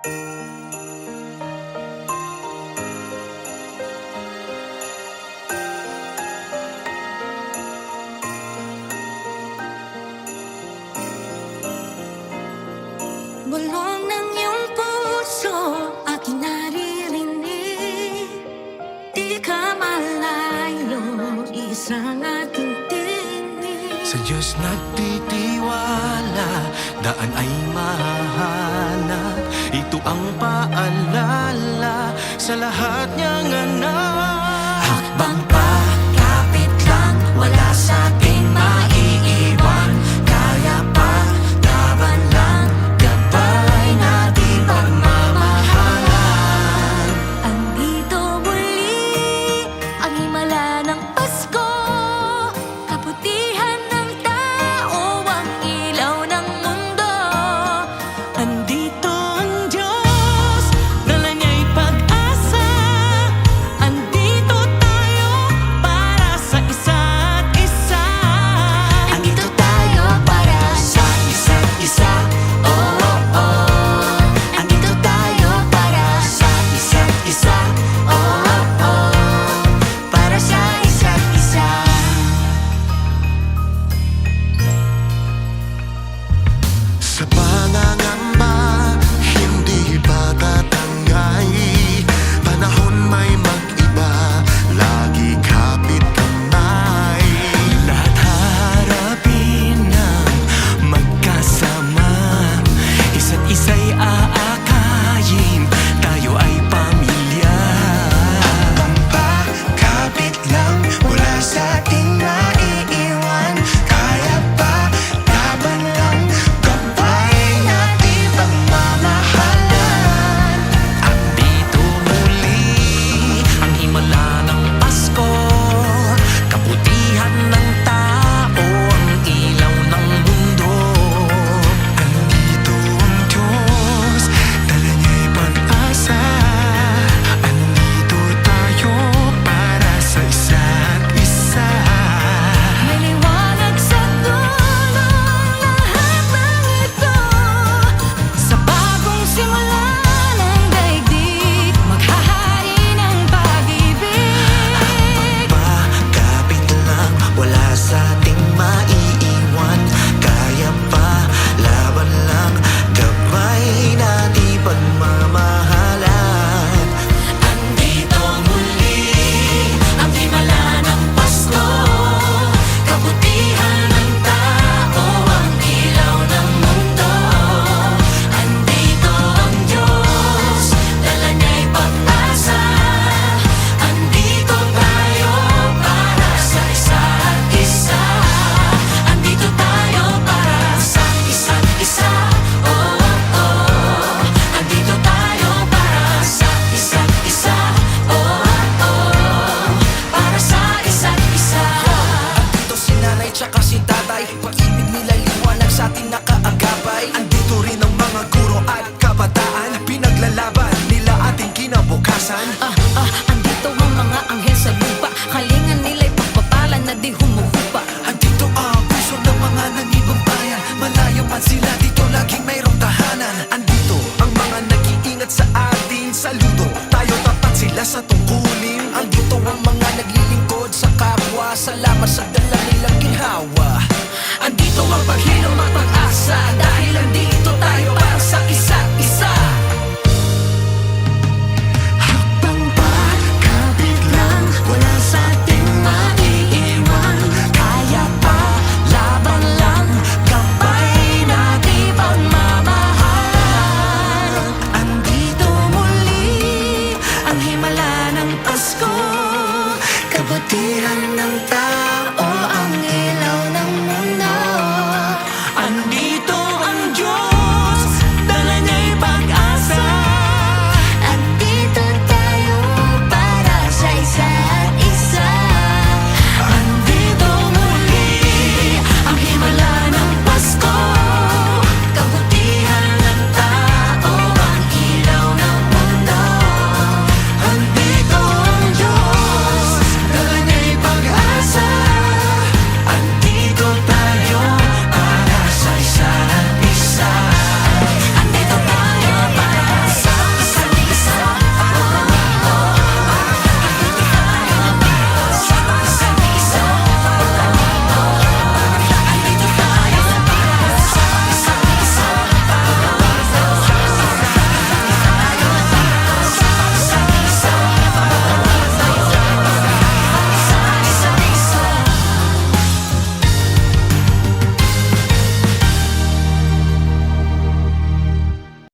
Bulong ng iyong puso aking naririnig. Di ka malayo, isang ating tinig. Sa Diyos nagtitiwala, daan ay mahanap ang paalala sa lahat niyang anak lahat sila dito laging mayroong tahanan. Andito ang mga nag-iingat sa atin. Saludo, tayo tapat sila sa tungkol. canta.